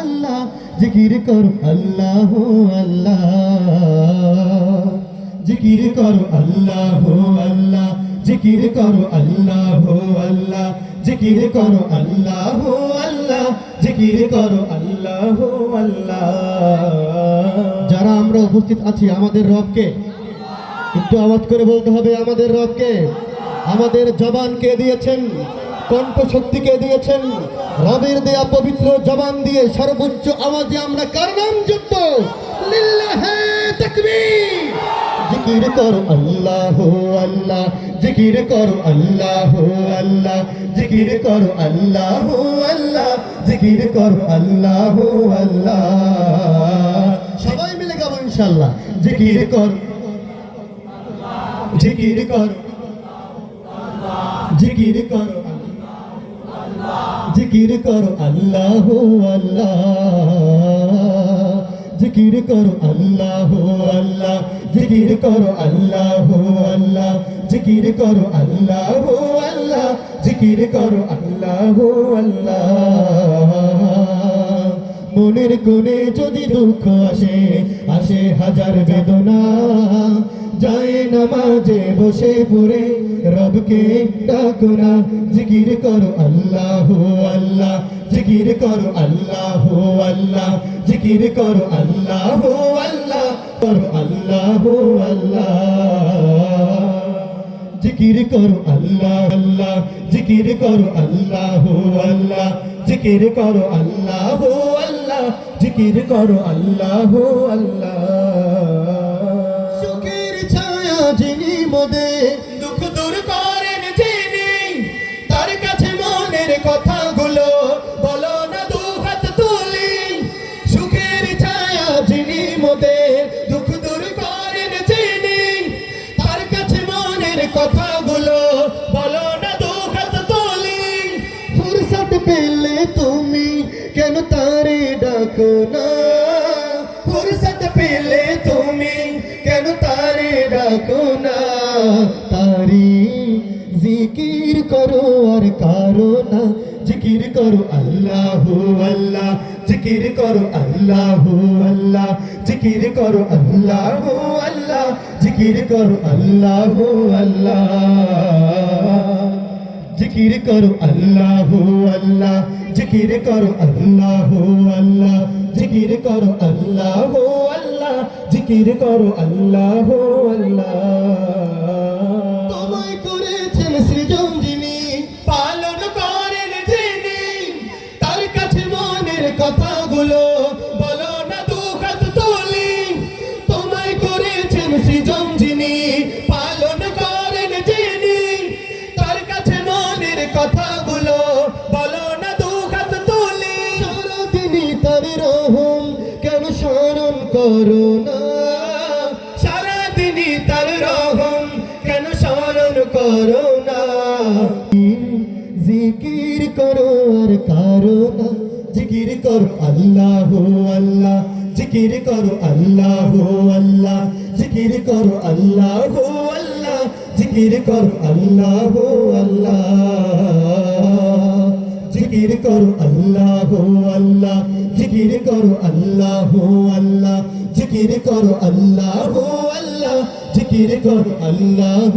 আল্লাহ, জিকির করো আল্লাহ আল্লাহ। জিকির করো আল্লাহ আল্লাহ। জিকির করো আল্লাহ আল্লাহ। জিকির করো আল্লাহ আল্লাহ। জিকির করো আল্লাহ আল্লাহ। যারা আমরা উপস্থিত আছি আমাদের রবকে, একটু আওয়াজ করে বলতে হবে আমাদের রবকে। আমাদের জবান কে দিয়েছেন? কণ্ঠ শক্তি কে দিয়েছেন? রবের দেয়া পবিত্র জবান দিয়ে সর্বোচ্চ আওয়াজে আমরা কার নাম জপব? জিকির করো আল্লাহ আল্লাহ, জিকির করো আল্লাহ আল্লাহ, জিকির করো আল্লাহ আল্লাহ, জিকির করো আল্লাহ আল্লাহ। সবাই মিলে গাবো ইনশাআল্লাহ। জিকির করো জিকির করো জিকির করো। জিকির করো আল্লাহ আল্লাহ। জিকির করো আল্লাহ আল্লাহ। জিকির করো আল্লাহ আল্লাহ। জিকির করো আল্লাহ আল্লাহ। জিকির করো আল্লাহ আল্লাহ। মনের কোণে যদি দুঃখ আসে আসে হাজার বেদনা। যায় নামাজে বসে পড়ে, রবকে ডাকো না জিকির করো আল্লাহ আল্লাহ, জিকির করো আল্লাহ আল্লাহ, জিকির করো আল্লাহ আল্লাহ, করো আল্লাহ আল্লাহ। জিকির করো আল্লাহ আল্লাহ, জিকির করো আল্লাহ আল্লাহ, জিকির করো আল্লাহ আল্লাহ, জিকির করো আল্লাহ আল্লাহ। যিনি মোদে দুঃখ দূর করেন যিনি, তার কাছে মনের কথাগুলো বলো না, দু হাত তুলি। সুখের ছায়া যিনি মোদে দুঃখ দূর করেন যিনি, তার কাছে মনের কথাগুলো বলো না, দু হাত তুলি। ফুরসত পেলে তুমি, কেন তারে ডাকো না? ডাকো না, তারি জিকির করো আর কারও না। জিকির করো আল্লাহ আল্লাহ, জিকির করো আল্লাহ আল্লাহ, জিকির করো আল্লাহ আল্লাহ, জিকির করো আল্লাহ আল্লাহ, জিকির করো আল্লাহ আল্লাহ জিকির করো আল্লাহ আল্লাহ, জিকির করো আল্লাহ আল্লাহ, জিকির করো আল্লাহ আল্লাহ। পালন করেন তার কাছে মনের কথাগুলো বলো না দু তুলি। তোমায় করেছেন সৃজন যিনি সারাদিনই তার রহম কেন স্মরণ করো না? জিকির করো আর কারও না। জিকির করো আল্লাহ আল্লাহ, জিকির করো আল্লাহ আল্লাহ, জিকির করো আল্লাহ আল্লাহ, জিকির করো আল্লাহ আল্লাহ, জিকির করো আল্লাহ আল্লাহ, জিকির করো আল্লাহ আল্লাহ। জিকির করো আল্লাহ আল্লাহ জিকির করো আল্লাহ